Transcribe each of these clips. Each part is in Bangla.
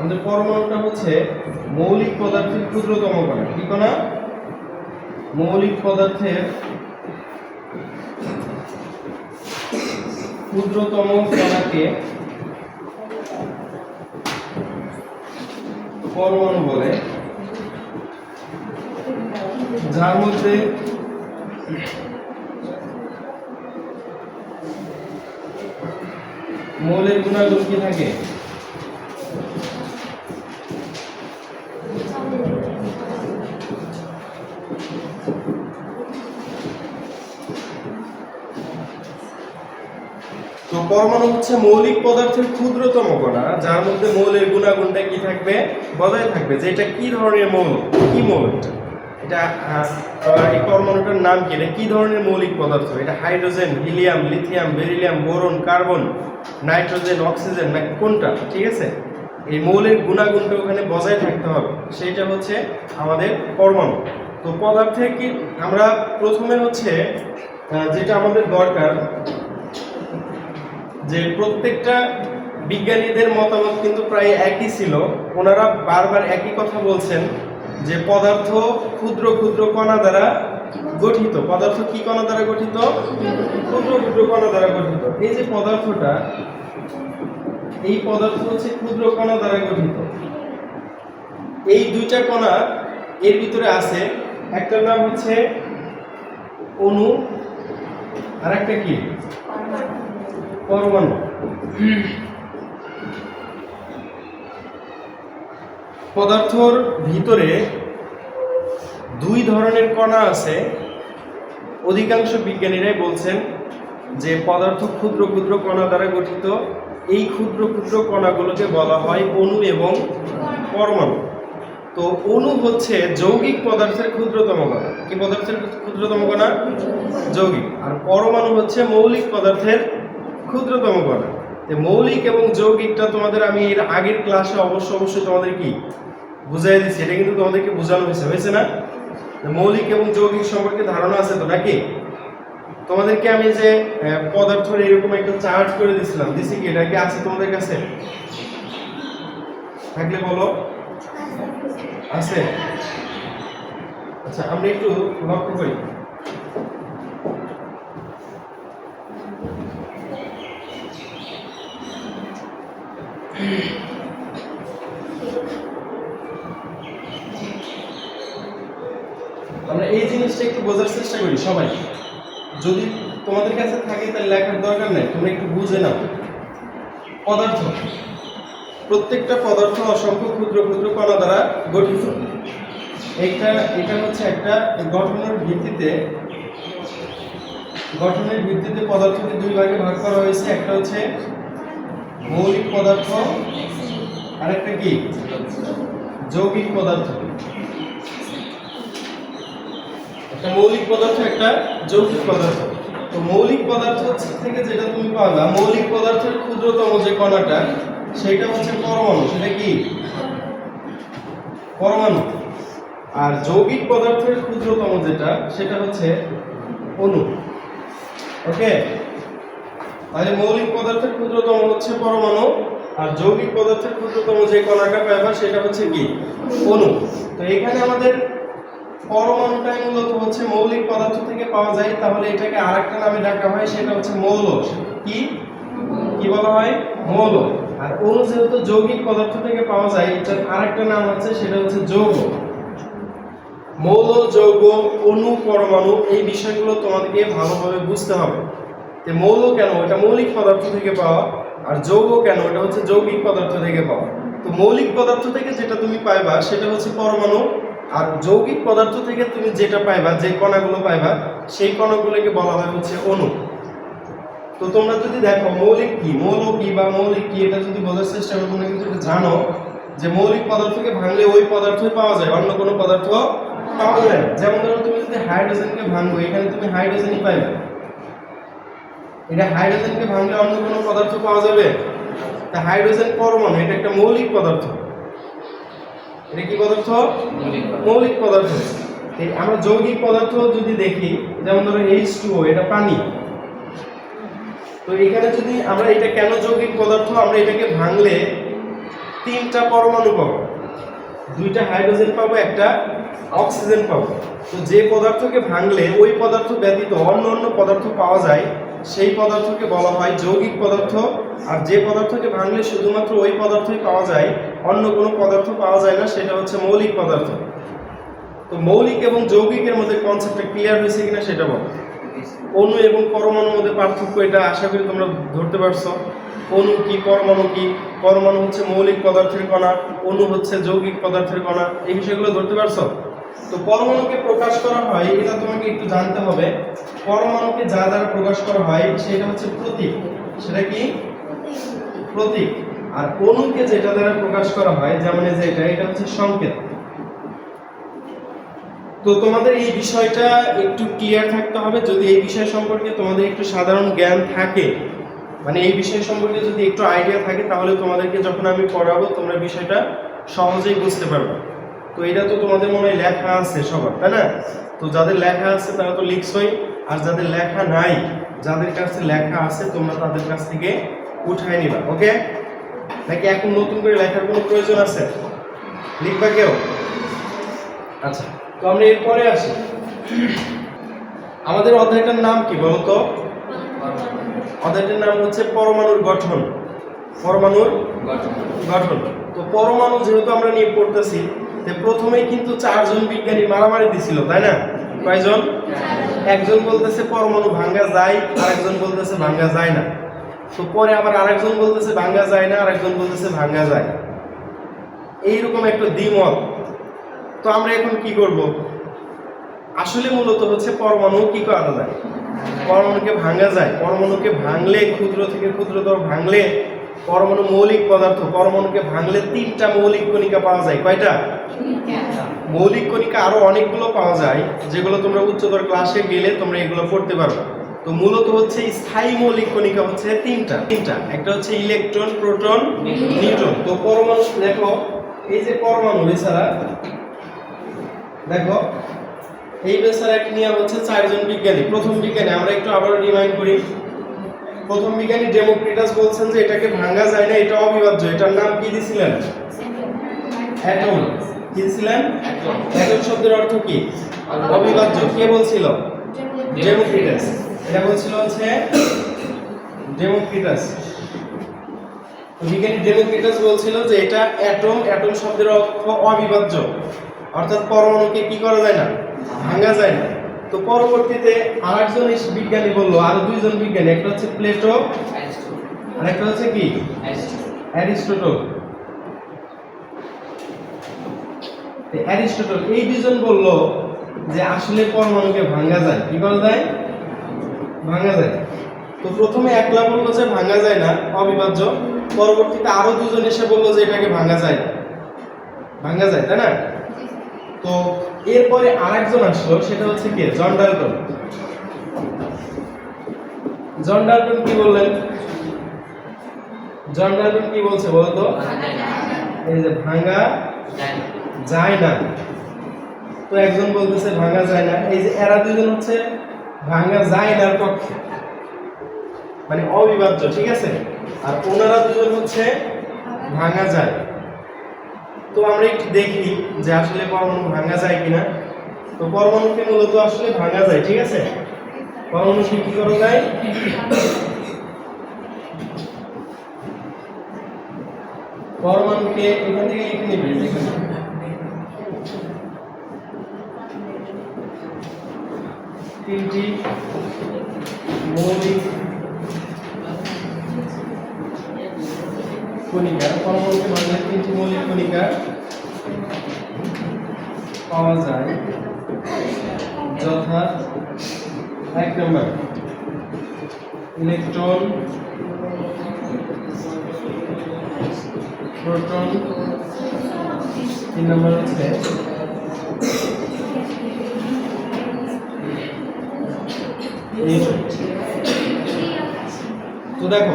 আমাদের পরমাণুটা হচ্ছে মৌলিক পদার্থের ক্ষুদ্রতম কণা। কি কণা? মৌলিক পদার্থের ক্ষুদ্রতম কণাকে পরমাণু বলে। যার মধ্যে মৌলের গুণাগুণ কি থাকে? পরমাণু হচ্ছে মৌলিক পদার্থের ক্ষুদ্রতম কণা, যার মধ্যে মৌলের গুণাগুণটা কি থাকবে? বজায় থাকবে। যে এটা কি ধরনের মৌল? কি মৌল এটা? এই পরমাণুটার নাম কি? এটা কি ধরনের মৌলিক পদার্থ? এটা hydrogen, helium, lithium, beryllium, boron, carbon, nitrogen, oxygen, না কোনটা? ঠিক আছে? এই মৌলের গুণাগুণটা ওখানে বজায় থাকতে হবে। সেইটা হচ্ছে আমাদের পরমাণু। তো পদার্থে কি আমরা প্রথমে হচ্ছে যেটা আমাদের দরকার যে প্রত্যেকটা বিজ্ঞানীদের মতামত কিন্তু প্রায় একই ছিল। ওনারা বারবার একই কথা বলছেন যে পদার্থ ক্ষুদ্র ক্ষুদ্র কণা দ্বারা গঠিত। পদার্থ কি কণা দ্বারা গঠিত? ক্ষুদ্র ক্ষুদ্র কণা দ্বারা গঠিত। এই যে পদার্থটা, এই পদার্থ হচ্ছে ক্ষুদ্র কণা দ্বারা গঠিত। এই দুইটা কণা এর ভিতরে আছে। একটার নাম হচ্ছে অণু আর একটা কি? পরমাণু পদার্থর ভিতরে দুই ধরনের কণা আছে। অধিকাংশ বিজ্ঞানীরাই বলছেন যে পদার্থ ক্ষুদ্র ক্ষুদ্র কণা দ্বারা গঠিত। এই ক্ষুদ্র ক্ষুদ্র কণাগুলোকে বলা হয় অণু এবং পরমাণু। তো অণু হচ্ছে যৌগিক পদার্থের ক্ষুদ্রতম কণা। কি পদার্থের ক্ষুদ্রতম কণা? যৌগিক। আর পরমাণু হচ্ছে মৌলিক পদার্থের ক্ষুদ্রতম কণা মৌলিক এবং যৌগিকটা তোমাদের আমি এর আগের ক্লাসে অবশ্য অবশ্যই তোমাদের কি বুঝাই দিচ্ছি এটা কিন্তু তোমাদেরকে বোঝানো হয়েছে। হয়েছে না? মৌলিক এবং যৌগিক সম্পর্কে ধারণা আছে তো নাকি? তোমাদেরকে আমি যে আহ, পদার্থের এরকম একটা চার্জ করে দিছিলাম। দিছি কি? এটা কি আছে তোমাদের কাছে? থাকলে বলো। আছে? আচ্ছা আমরা একটু লক্ষ্য করি। আমরা এই জিনিসটা একটু বোঝার চেষ্টা করি সবাই। যদি তোমাদের কাছে থাকে তাহলে লেখার দরকার নেই, তোমরা একটু বুঝে নাও। পদার্থ। প্রত্যেকটা পদার্থ অসংখ্য ক্ষুদ্র ক্ষুদ্র কণা দ্বারা গঠিত। এটা এটা হচ্ছে একটা গঠনের ভিত্তিতে গঠনের ভিত্তিতে পদার্থকে দুই ভাগে ভাগ করা হয়েছে। একটা হচ্ছে মৌলিক পদার্থ আর একটা কি? যৌগিক পদার্থ। একটা মৌলিক পদার্থ, একটা যৌগিক পদার্থ। তো মৌলিক পদার্থ থেকে যেটা তুমি পাবা মৌলিক পদার্থের ক্ষুদ্রতম যে কণাটা, সেটা হচ্ছে পরমাণু। সেটা কি? পরমাণু। আর যৌগিক পদার্থের ক্ষুদ্রতম যেটা, সেটা হচ্ছে অণু। ওকে তাহলে মৌলিক পদার্থের ক্ষুদ্রতম হচ্ছে পরমাণু, আর যৌগিক পদার্থের ক্ষুদ্রতম যে কণাটা পাইবা সেটা হচ্ছে কি? অণু। তো এখানে আমাদের পরমাণুটাই মূলত হচ্ছে মৌলিক পদার্থ থেকে পাওয়া যায়। তাহলে এটাকে আরেকটা নামে ডাকা হয়, সেটা হচ্ছে মৌল। কি? কি বলা হয়? মৌল। আর অণু যেহেতু যৌগিক পদার্থ থেকে পাওয়া যায়, এটার আরেকটা নাম আছে, সেটা হচ্ছে যৌগ। মৌল, যৌগ, অণু, পরমাণু, এই বিষয়গুলো তোমাদেরকে ভালোভাবে বুঝতে হবে। যে মৌল কেন? এটা মৌলিক পদার্থ থেকে পাওয়া, আর যৌগ কেন? এটা হচ্ছে যৌগিক পদার্থ থেকে পাওয়া। তো মৌলিক পদার্থ থেকে যেটা তুমি পাইবা, সেটা হচ্ছে পরমাণু। আর যৌগিক পদার্থ থেকে তুমি যেটা পাইবা, যে কণাগুলো পাইবা, সেই কণাগুলোকে বলা হয় হচ্ছে অণু। তো তোমরা যদি দেখো, মৌলিক কি? মৌল কি বা মৌলিক কি, এটা যদি বোঝার চেষ্টা করো, তোমরা কিন্তু জানো যে মৌলিক পদার্থকে ভাঙলে ওই পদার্থই পাওয়া যায়, অন্য কোনো পদার্থ পাওয়া যায় যেমন ধরো, তুমি যদি হাইড্রোজেনকে ভাঙবো এখানে তুমি হাইড্রোজেনই পাইবে। এটা হাইড্রোজেনকে ভাঙলে অন্য কোনো পদার্থ পাওয়া যাবে? তা হাইড্রোজেন পরমাণু এটা একটা মৌলিক পদার্থ। এটা কি পদার্থ? মৌলিক পদার্থ। আমরা যৌগিক পদার্থ যদি দেখি যেমন ধরো এইচ টু এটা পানি। তো এখানে যদি আমরা এটা কেন যৌগিক পদার্থ আমরা এটাকে ভাঙলে তিনটা পরমাণু পাবো। দুইটা হাইড্রোজেন পাবো একটা অক্সিজেন পাবো। তো যে পদার্থকে ভাঙলে ওই পদার্থ ব্যতীত অন্য অন্য পদার্থ পাওয়া যায় সেই পদার্থকে বলা হয় যৌগিক পদার্থ। আর যে পদার্থকে ভাঙলে শুধুমাত্র ওই পদার্থই পাওয়া যায়, অন্য কোনো পদার্থ পাওয়া যায় না, সেটা হচ্ছে মৌলিক পদার্থ। তো মৌলিক এবং যৌগিকের মধ্যে কনসেপ্টটা ক্লিয়ার হয়েছে কিনা সেটা বলো। অণু এবং পরমাণুর মধ্যে পার্থক্য এটা আশা করি তোমরা ধরতে পারছ। অণু কি, পরমাণু কি? পরমাণু হচ্ছে মৌলিক পদার্থের কণা অণু হচ্ছে যৌগিক পদার্থের কণা। এই বিষয়গুলো ধরতে পারছ? তো পরমাণুকে প্রকাশ করা হয় এটা তোমাকে একটু জানতে হবে। পরমাণুকে যা দ্বারা প্রকাশ করা হয়, সেটা হচ্ছে প্রতীক। সেটা কি? প্রতীক। আর অণুকে যেটা দ্বারা প্রকাশ করা হয়, যেমন যে এটা এটা হচ্ছে সংকেত। তো তোমাদের এই বিষয়টা একটু ক্লিয়ার থাকতে হবে। যদি এই বিষয় সম্পর্কে তোমাদের একটু সাধারণ জ্ঞান থাকে মানে এই বিষয় সম্পর্কে যদি একটু আইডিয়া থাকে, তাহলে তোমাদেরকে যখন আমি পড়াবো, তোমরা বিষয়টা সহজেই বুঝতে পারবে। তো এটা তো তোমাদের মনে হয় লেখা আছে সবার তাই না? তো যাদের লেখা আছে তারা তো লিখছই আর যাদের লেখা নাই যাদের কাছে লেখা আছে তোমরা তাদের কাছ থেকে উঠায় নিবা ওকে? নাকি এখন নতুন করে লেখার কোনো প্রয়োজন আছে? লিখবা কেউ? আচ্ছা তো আমরা এরপরে আসি। আমাদের অধ্যায়টার নাম কি বলতো অধ্যায়টার নাম হচ্ছে পরমাণুর গঠন। পরমাণুর গঠন। তো পরমাণু যেহেতু আমরা নিয়ে পড়তেছি প্রথমেই কিন্তু চারজন বিজ্ঞানী মারামারি দিছিল, তাই না? কয়জন? একজন বলতেছে পরমাণু ভাঙ্গা যায়, আরেকজন বলতেছে ভাঙ্গা যায় না। তো পরে আবার আরেকজন বলতেছে ভাঙ্গা যায় না, আরেকজন বলতেছে ভাঙ্গা যায়। এইরকম একটা দ্বিমত। তো আমরা এখন কি করব? আসলে মূলত হচ্ছে পরমাণু কি করা যায়? পরমাণুকে ভাঙা যায়। পরমাণুকে ভাঙলে, ক্ষুদ্র থেকে ক্ষুদ্রতর ভাঙলে পরমাণু মৌলিক পদার্থ, পরমাণুকে ভাঙলে তিনটা মৌলিক কণিকা পাওয়া যায়। কয়টা? মৌলিক কণিকা আরও অনেকগুলো পাওয়া যায়, যেগুলো তোমরা উচ্চতর ক্লাসে গেলে তোমরা এগুলো পড়তে পারবে তো মূলত হচ্ছে স্থায়ী মৌলিক কণিকা হচ্ছে তিনটা। তিনটা। একটা হচ্ছে ইলেকট্রন, প্রোটন, নিউট্রন। তো পরমাণু, দেখো, এই যে পরমাণু এছাড়া দেখো, এই বেসার এক নিয়ম হচ্ছে চারজন বিজ্ঞানী। প্রথম বিজ্ঞানী, আমরা একটু আবার রিমাইন্ড করি প্রথম বিজ্ঞানী ডেমোক্রিটাস বলছেন যে এটাকে ভাঙা যায় না এটা অবিভাজ্য। এটার নাম কি দিছিলেন? অ্যাটম। কি দিছিলেন? অ্যাটম শব্দের অর্থ কি? অবিভাজ্য। কে বলছিল? ডেমোক্রিটাস। এটা বলছিল হচ্ছে ডেমোক্রিটাস। বিজ্ঞানী ডেমোক্রিটাস বলছিল যে এটা অ্যাটম অ্যাটম শব্দের অর্থ অবিভাজ্য। অর্থাৎ পরমাণুকে কি করা যায় না? ভাঙা যায় না। তো পরবর্তীতে আরেকজন বিজ্ঞানী বলল, আরও দুইজন বিজ্ঞানী, একটা হচ্ছে প্লেটো আর একটা হচ্ছে কি? অ্যারিস্টোটল। অ্যারিস্টোটল, এই দুজন বলল যে আসলে পরমাণুকে ভাঙা যায়। কি করা যায়? ভাঙা যায়। তো প্রথমে একলা বলল যে ভাঙা যায় না, অবিভাজ্য। পরবর্তীতে আরও দুজন এসে বলল যে এটাকে ভাঙা যায় না। ভাঙা যায়, তাই না? তো এরপরে আরেকজন আসলো, সেটা হচ্ছে কে? John Dalton. জন ডাল্টন কি বললেন? জন ডাল্টন কি বলছে বলতো? এই যে ভাঙা যায় না। তো একজন বলতেছে, ভাঙা যায় না। এই যে এরা দুজন হচ্ছে, ভাঙা যায় না পক্ষে। মানে অবিভাজ্য, ঠিক আছে? আর ওনারা দুজন হচ্ছে, ভাঙা যায়। তো আমরা একটু দেখি যে আসলে পরমাণু ভাঙা যায় কিনা। তো পরমাণুকে মূলত আসলে ভাঙা যায়, ঠিক আছে? পরমাণুকে কি করা যায়? পরমাণুকে এখান থেকে লিখে নিবে তিনটি মৌলিক কণিকা পরমাণুকে ভাঙলে তিনটি মৌলিক কণিকা পাওয়া যায়। যথা এক নম্বর, ইলেকট্রন, প্রোটন, তিন নম্বর হচ্ছে তো দেখো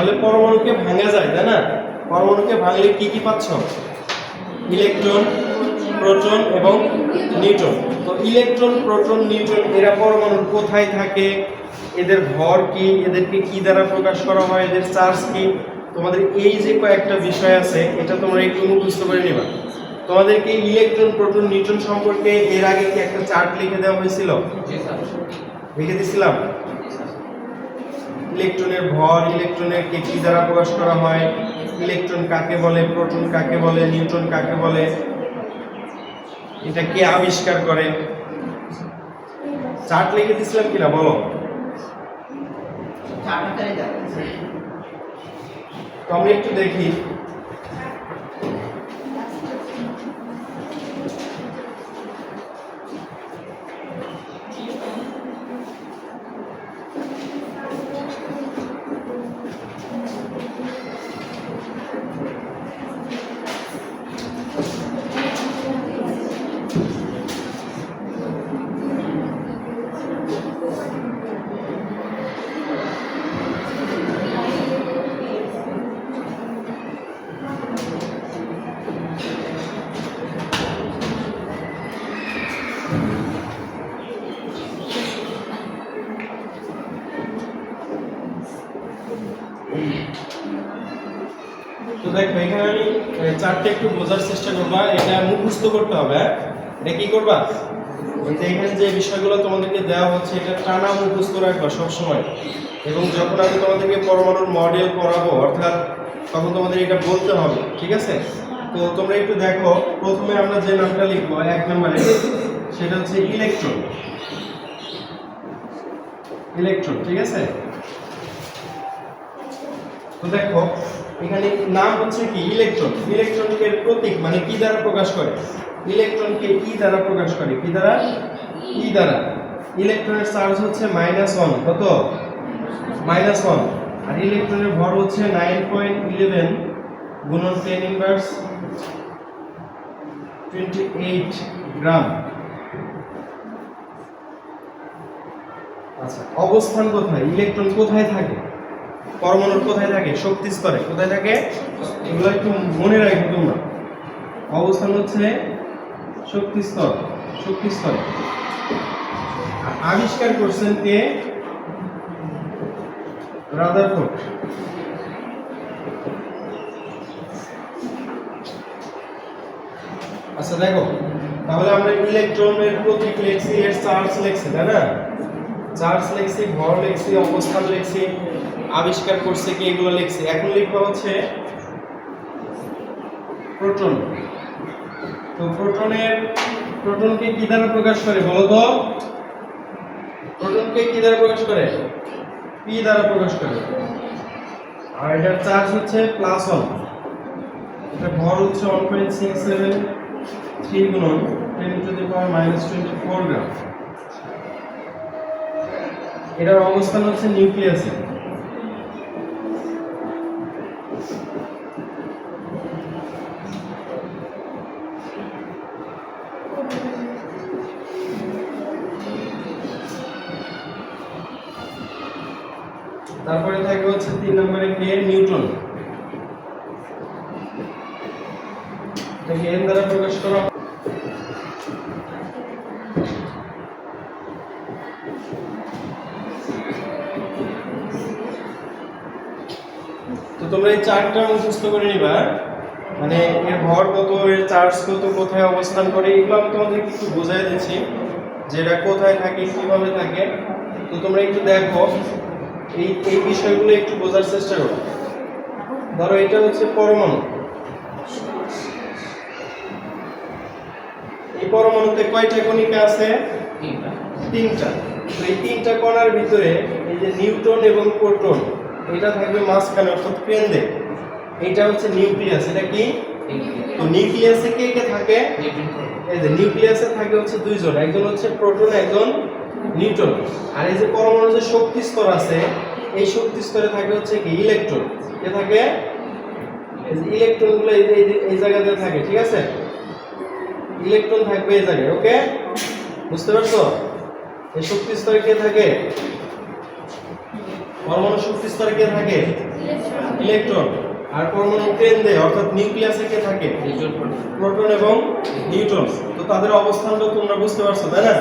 তাহলে পরমাণুকে ভাঙা যায় তাই না? পরমাণুকে ভাঙলে কি কি পাচ্ছ? ইলেকট্রন প্রোটন এবং নিউট্রন। তো ইলেকট্রন প্রোটন নিউট্রন এরা পরমাণু কোথায় থাকে? এদের ভর কি? এদেরকে কি দ্বারা প্রকাশ করা হয়? এদের চার্জ কি? তোমাদের এই যে কয়েকটা বিষয় আছে এটা তোমরা একটু মুখস্থ করে নিবা। তোমাদেরকে ইলেকট্রন প্রোটন নিউট্রন সম্পর্কে এর আগে কি একটা চার্ট লিখে দেওয়া হয়েছিল? লিখে দিছিলাম? ইলেকট্রনের ভর, ইলেকট্রনের কে কী দ্বারা প্রকাশ করা হয়। ইলেকট্রন কাকে বলে, প্রোটন কাকে বলে, নিউট্রন কাকে বলে? এটা কে আবিষ্কার করে? চার্ট লিখে দিছিলাম কিনা, বলো। তো আমরা একটু দেখি। তো দেখো, এখানে আমি চারটে একটু বোঝার চেষ্টা করবা এটা মুখস্থ করতে হবে হ্যাঁ? এটা কি করবা? যে এখানে যে বিষয়গুলো তোমাদেরকে দেওয়া হচ্ছে, এটা টানা মুখস্থ রাখবা সবসময়। এবং যখন আমি তোমাদেরকে পরমাণুর মডেল পড়াবো, অর্থাৎ তখন তোমাদের এটা বলতে হবে, ঠিক আছে? তো তোমরা একটু দেখো, প্রথমে আমরা যে নামটা লিখব, এক নম্বরে, সেটা হচ্ছে ইলেকট্রন ইলেকট্রন ঠিক আছে? তো দেখো, এখানে নাম হচ্ছে কি? ইলেকট্রন। ইলেকট্রনকে প্রতীক মানে কি দ্বারা প্রকাশ করে? ইলেকট্রনকে কি দ্বারা প্রকাশ করে। কি দ্বারা? কি দ্বারা। ইলেকট্রনের চার্জ হচ্ছে মাইনাস ওয়ান কত? মাইনাস ওয়ান আর ইলেকট্রনের ভর হচ্ছে নাইন পয়েন্ট ইলেভেন গুণন ten inverse twenty eight gram আচ্ছা অবস্থান কোথায়? ইলেকট্রন কোথায় থাকে? পরমাণুর কোথায় থাকে? শক্তি স্তরে কোথায় থাকে? এগুলো একটু মনে রাখবে তোমরা। অবস্থান হচ্ছে শক্তি স্তর, শক্তি স্তরে। আবিষ্কার করছেন কে? রাদারফোর্ড। আচ্ছা দেখো, তাহলে আমরা ইলেকট্রনের প্রতীক লিখছি, এর চার্জ লিখছি, তাই না? চার্জ লিখছি, ভর লিখছি, অবস্থান লিখছি। আবিষ্কার করছে কি, এগুলো লিখছে। এখন লিখব হচ্ছে প্রোটন। তো প্রোটনের, প্রোটনকে কি দ্বারা প্রকাশ করে বলো তো? প্রোটনকে কি দ্বারা প্রকাশ করে? পি দ্বারা প্রকাশ করে। আর এটার চার্জ হচ্ছে প্লাস ওয়ান। এটা ভর হচ্ছে one point six seven three গুণন ten to the power minus twenty four gram এটার অবস্থান হচ্ছে নিউক্লিয়াসে। এটাকে এন দ্বারা প্রকাশ করা? তো তোমরা এই চার্টটা মুখস্থ করে নিবা। মানে এর ভর কত, এর চার্জ কত, কোথায় অবস্থান করে, এগুলো আমি তোমাদেরকে একটু বোঝাই দিচ্ছি যে এটা কোথায় থাকে, কীভাবে থাকে। তো তোমরা একটু দেখো, এই এই বিষয়গুলো একটু বোঝার চেষ্টা করো। ধরো এটা হচ্ছে পরমাণু। এই পরমাণুতে কয়টা কণিকা আছে? তিনটা। তো এই তিনটা কণার ভিতরে এই যে নিউট্রন এবং প্রোটন এটা থাকবে মাঝখানে অর্থাৎ কেন্দ্রে। এইটা হচ্ছে নিউক্লিয়াস এটা কি? তো নিউক্লিয়াসে কে কে থাকে? এই যে নিউক্লিয়াসে থাকে হচ্ছে দুইজন একজন হচ্ছে প্রোটন একজন নিউট্রন। আর এই যে পরমাণুর যে শক্তি স্তর আছে এই শক্তি স্তরে থাকে হচ্ছে কি? ইলেকট্রন। কে থাকে? এই যে ইলেকট্রনগুলো এই যে- এই যে- এই জায়গাতে থাকে ঠিক আছে? ইলেকট্রন থাকবে এই জায়গায় ওকে বুঝতে পারছ? এই শক্তি স্তরে কে থাকে? পরমাণু শক্তি স্তরে কে থাকে? ইলেকট্রন আর পরমাণু কেন্দ্রে অর্থাৎ নিউক্লিয়াসে কে থাকে? প্রোটন এবং নিউট্রন তো তাদের অবস্থানটা তোমরা বুঝতে পারছ তাই না?